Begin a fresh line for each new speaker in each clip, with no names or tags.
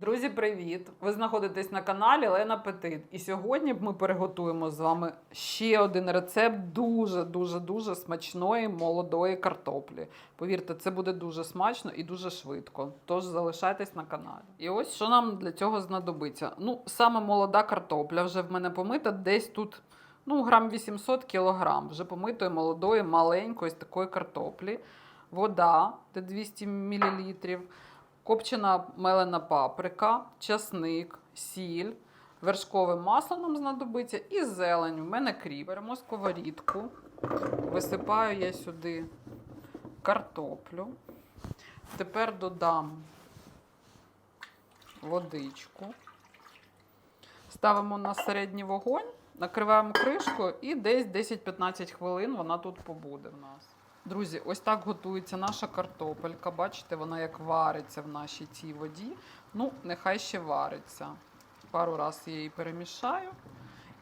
Друзі, привіт! Ви знаходитесь на каналі Лена Петит. І сьогодні ми переготуємо з вами ще один рецепт дуже дуже смачної молодої картоплі. Повірте, це буде дуже смачно і дуже швидко. Тож залишайтесь на каналі. І ось що нам для цього знадобиться. Ну, саме молода картопля вже в мене помита десь тут. Ну, грам 800 кілограм вже помитої молодої маленької такої картоплі, вода де 200 мл, копчена мелена паприка, часник, сіль, вершкове масло нам знадобиться і зелень. У мене кріп. Беремо сковорідку, висипаю я сюди картоплю. Тепер додам водичку. Ставимо на середній вогонь, накриваємо кришкою і десь 10-15 хвилин вона тут побуде в нас. Друзі, ось так готується наша картопелька. Бачите, вона як вариться в нашій цій воді. Ну, нехай ще вариться. Пару разів я її перемішаю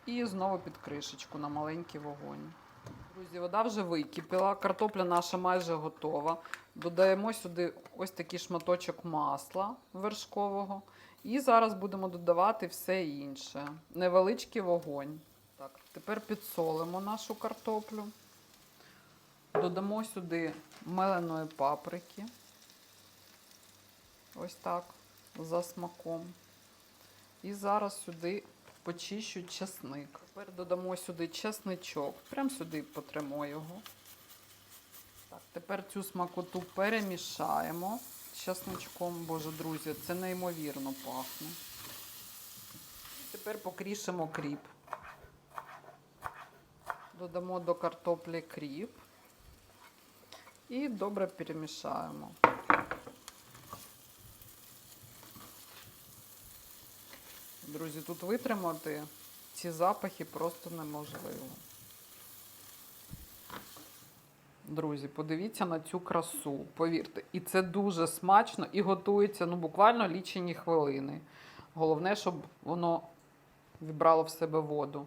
і знову під кришечку на маленький вогонь. Друзі, вода вже википіла, картопля наша майже готова. Додаємо сюди ось такий шматочок масла вершкового. І зараз будемо додавати все інше. Невеличкий вогонь. Так, тепер підсолимо нашу картоплю. Додамо сюди меленої паприки. Ось так, за смаком. І зараз сюди почищу чесник. Тепер додамо сюди чесничок. Прямо сюди потремо його. Так, тепер цю смакоту перемішаємо з чесничком. Боже, друзі, це неймовірно пахне. Тепер покрішимо кріп. Додамо до картоплі кріп. І добре перемішаємо. Друзі, тут витримати ці запахи просто неможливо. Друзі, подивіться на цю красу, повірте. І це дуже смачно і готується ну, буквально лічені хвилини. Головне, щоб воно вібрало в себе воду.